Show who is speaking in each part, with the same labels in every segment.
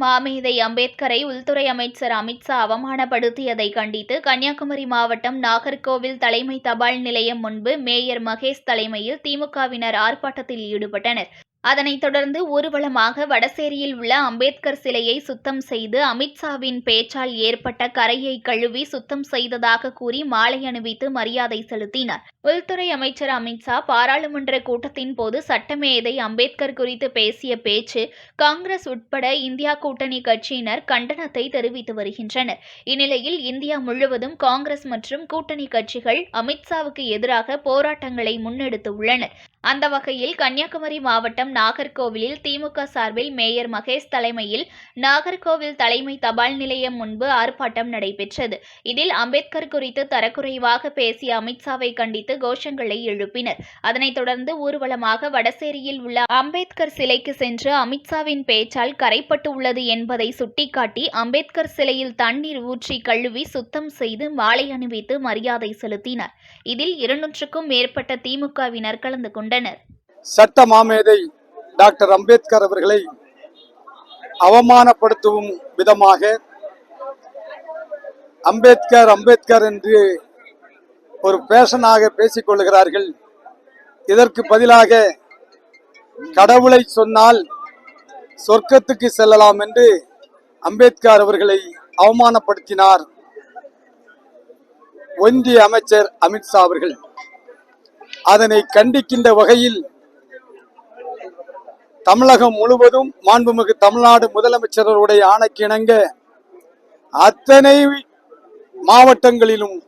Speaker 1: மாமேதை அம்பேத்கரை உள்துறை அமைச்சர் அமித்ஷா அவமானப்படுத்தியதை கண்டித்து கன்னியாகுமரி மாவட்டம் நாகர்கோவில் தலைமை தபால் நிலையம் முன்பு மேயர் மகேஷ் தலைமையில் திமுகவினர் ஆர்ப்பாட்டத்தில் ஈடுபட்டனர். அதனைத் தொடர்ந்து ஊர்வலமாக வடசேரியில் உள்ள அம்பேத்கர் சிலையை சுத்தம் செய்து அமித்ஷாவின் பேச்சால் ஏற்பட்ட கரையை கழுவி சுத்தம் செய்ததாக கூறி மாலை அணிவித்து மரியாதை செலுத்தினார். உள்துறை அமைச்சர் அமித்ஷா பாராளுமன்ற கூட்டத்தின் போது சட்டமேதை அம்பேத்கர் குறித்து பேசிய பேச்சு காங்கிரஸ் உட்பட இந்தியா கூட்டணி கட்சியினர் கண்டனத்தை தெரிவித்து வருகின்றனர். இந்நிலையில் இந்தியா முழுவதும் காங்கிரஸ் மற்றும் கூட்டணி கட்சிகள் அமித்ஷாவுக்கு எதிராக போராட்டங்களை முன்னெடுத்து உள்ளனர். அந்த வகையில் கன்னியாகுமரி மாவட்டம் நாகர்கோவிலில் திமுக சார்பில் மேயர் மகேஷ் தலைமையில் நாகர்கோவில் தலைமை தபால் நிலையம் முன்பு ஆர்ப்பாட்டம் நடைபெற்றது. இதில் அம்பேத்கர் குறித்து தரக்குறைவாக பேசிய அமித்ஷாவை கண்டித்து கோஷங்களை எழுப்பினர். அதனைத் தொடர்ந்து ஊர்வலமாக வடசேரியில் உள்ள அம்பேத்கர் சிலைக்கு சென்று அமித்ஷாவின் பேச்சால் கரைப்பட்டு உள்ளது என்பதை சுட்டிக்காட்டி அம்பேத்கர் சிலையில் தண்ணீர் ஊற்றி கழுவி சுத்தம் செய்து மாலை அணிவித்து மரியாதை செலுத்தினார். இதில் இருநூற்றுக்கும் மேற்பட்ட திமுகவினர் கலந்து கொண்டனர்.
Speaker 2: சட்ட மாமேதை டாக்டர் அம்பேத்கர் அவர்களை அவமானப்படுத்தும் விதமாக அம்பேத்கர் அம்பேத்கர் என்று ஒரு பேஷனாக பேசிக் கொள்கிறார்கள். இதற்கு பதிலாக கடவுளை சொன்னால் சொர்க்கத்துக்கு செல்லலாம் என்று அம்பேத்கர் அவர்களை அவமானப்படுத்தினார். ஒன்றிய அமைச்சர் அமித்ஷா அவர்கள். அதனை கண்டிக்கின்ற வகையில் தமிழகம் முழுவதும் மாண்புமிகு தமிழ்நாடு முதலமைச்சருடைய ஆணைக்கிணங்க அத்தனை மாவட்டங்களிலும்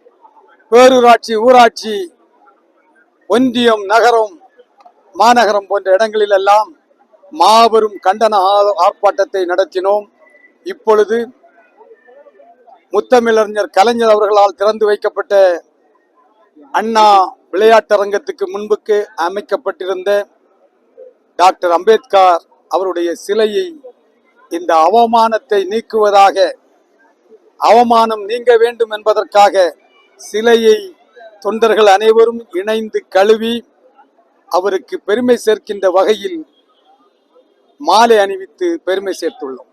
Speaker 2: பேரூராட்சி ஊராட்சி ஒன்றியம் நகரம் மாநகரம் போன்ற இடங்களில் எல்லாம் மாபெரும் கண்டன ஆர்ப்பாட்டத்தை நடத்தினோம். இப்பொழுது முத்தமிழறிஞர் கலைஞர் அவர்களால் திறந்து வைக்கப்பட்ட அண்ணா விளையாட்டரங்கத்துக்கு முன்புக்கு அமைக்கப்பட்டிருந்த டாக்டர் அம்பேத்கர் அவருடைய சிலையை இந்த அவமானத்தை நீக்குவதாக அவமானம் நீங்க வேண்டும் என்பதற்காக சிலையை தொண்டர்கள் அனைவரும் இணைந்து கழுவி அவருக்கு பெருமை சேர்க்கின்ற வகையில் மாலை அணிவித்து பெருமை சேர்த்துள்ளோம்.